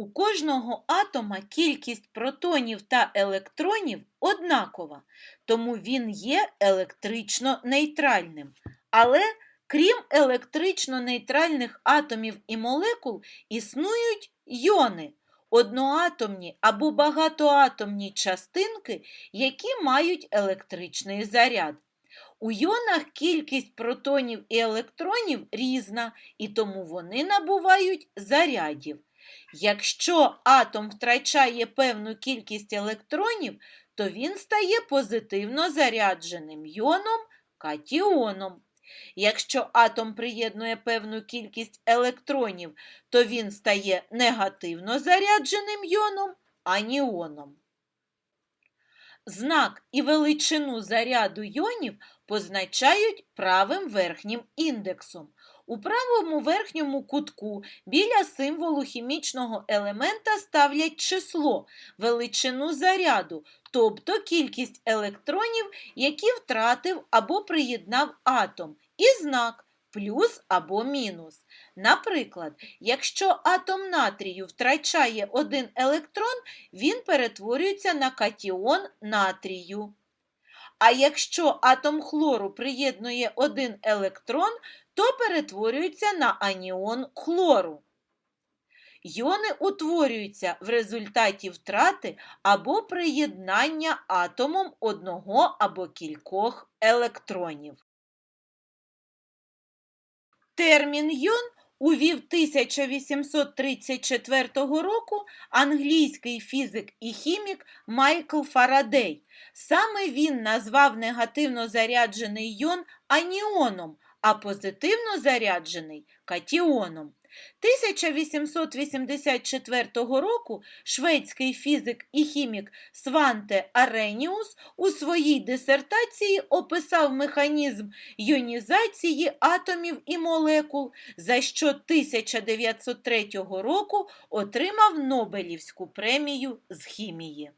У кожного атома кількість протонів та електронів однакова, тому він є електрично нейтральним. Але крім електрично нейтральних атомів і молекул, існують йони одноатомні або багатоатомні частинки, які мають електричний заряд. У йонах кількість протонів і електронів різна, і тому вони набувають зарядів. Якщо атом втрачає певну кількість електронів, то він стає позитивно зарядженим йоном катіоном. Якщо атом приєднує певну кількість електронів, то він стає негативно зарядженим йоном аніоном. Знак і величину заряду йонів позначають правим верхнім індексом. У правому верхньому кутку біля символу хімічного елемента ставлять число, величину заряду, тобто кількість електронів, які втратив або приєднав атом, і знак плюс або мінус. Наприклад, якщо атом натрію втрачає один електрон, він перетворюється на катіон натрію. А якщо атом хлору приєднує один електрон, то перетворюється на аніон хлору. Йони утворюються в результаті втрати або приєднання атомом одного або кількох електронів. Термін йон увів 1834 року англійський фізик і хімік Майкл Фарадей. Саме він назвав негативно заряджений йон аніоном, а позитивно заряджений катіоном. 1884 року шведський фізик і хімік Сванте Ареніус у своїй дисертації описав механізм йонізації атомів і молекул, за що 1903 року отримав Нобелівську премію з хімії.